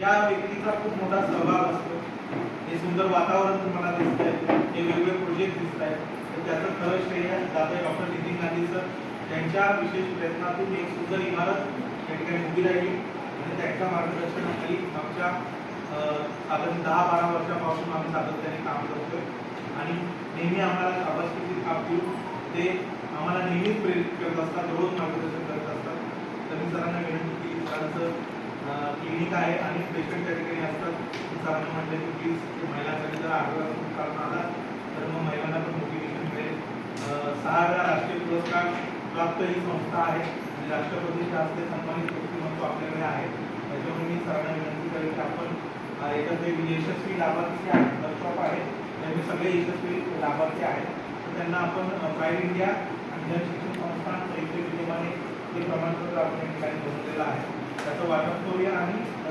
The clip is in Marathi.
या व्यक्तीचा खूप मोठा सहभाग असतो. हे सुंदर वातावरण तुम्हाला दिसत आहे हे वेगवेगळे प्रोजेक्ट दिसत आहेत तर त्याचं खरं श्रेय आहे डॉक्टर नितीन गांधी सर त्यांच्या विशेष प्रयत्नातून एक सुंदर इमारत त्या ठिकाणी उभी राहिली. आणि त्यांच्या मार्गदर्शनाखाली आमच्या अं, साधारण दहा बारा वर्षापासून आम्ही सातत्याने काम करतोय. आणि नेहमी आम्हाला शाबासकीची काम देऊन ते आम्हाला नेहमीच प्रेरित करत असतात रोज मार्गदर्शन करत असतात. तर मी सरांना विनंती केली सरांचं क्लिनिक आहे आणि पेशंट त्या ठिकाणी असतात. सरांना म्हटलं की प्लीज महिलांसाठी जर आग्रह कारण आला तर मग महिलांना पण मोटिवेशन मिळेल. सहा हजार राष्ट्रीय पुरस्कार प्राप्त ही संस्था आहे. राष्ट्रपतीच्या हस्ते सन्मानित व्यक्तिमत्व आपल्याकडे आहे. त्याच्यामुळे मी सरांना विनंती करेल की आपण एकत्र एक यशस्वी लाभार्थी आहेत वर्कशॉप आहे त्यामुळे सगळे यशस्वी लाभार्थी आहेत. तर त्यांना आपण प्राईड इंडिया आणि जनशिक्षण संस्था संयुक्त विद्यमाने हे प्रमाणपत्र आपण ठिकाणी बनवलेलं आहे. वाटप करूया आणि नंतर एक खूप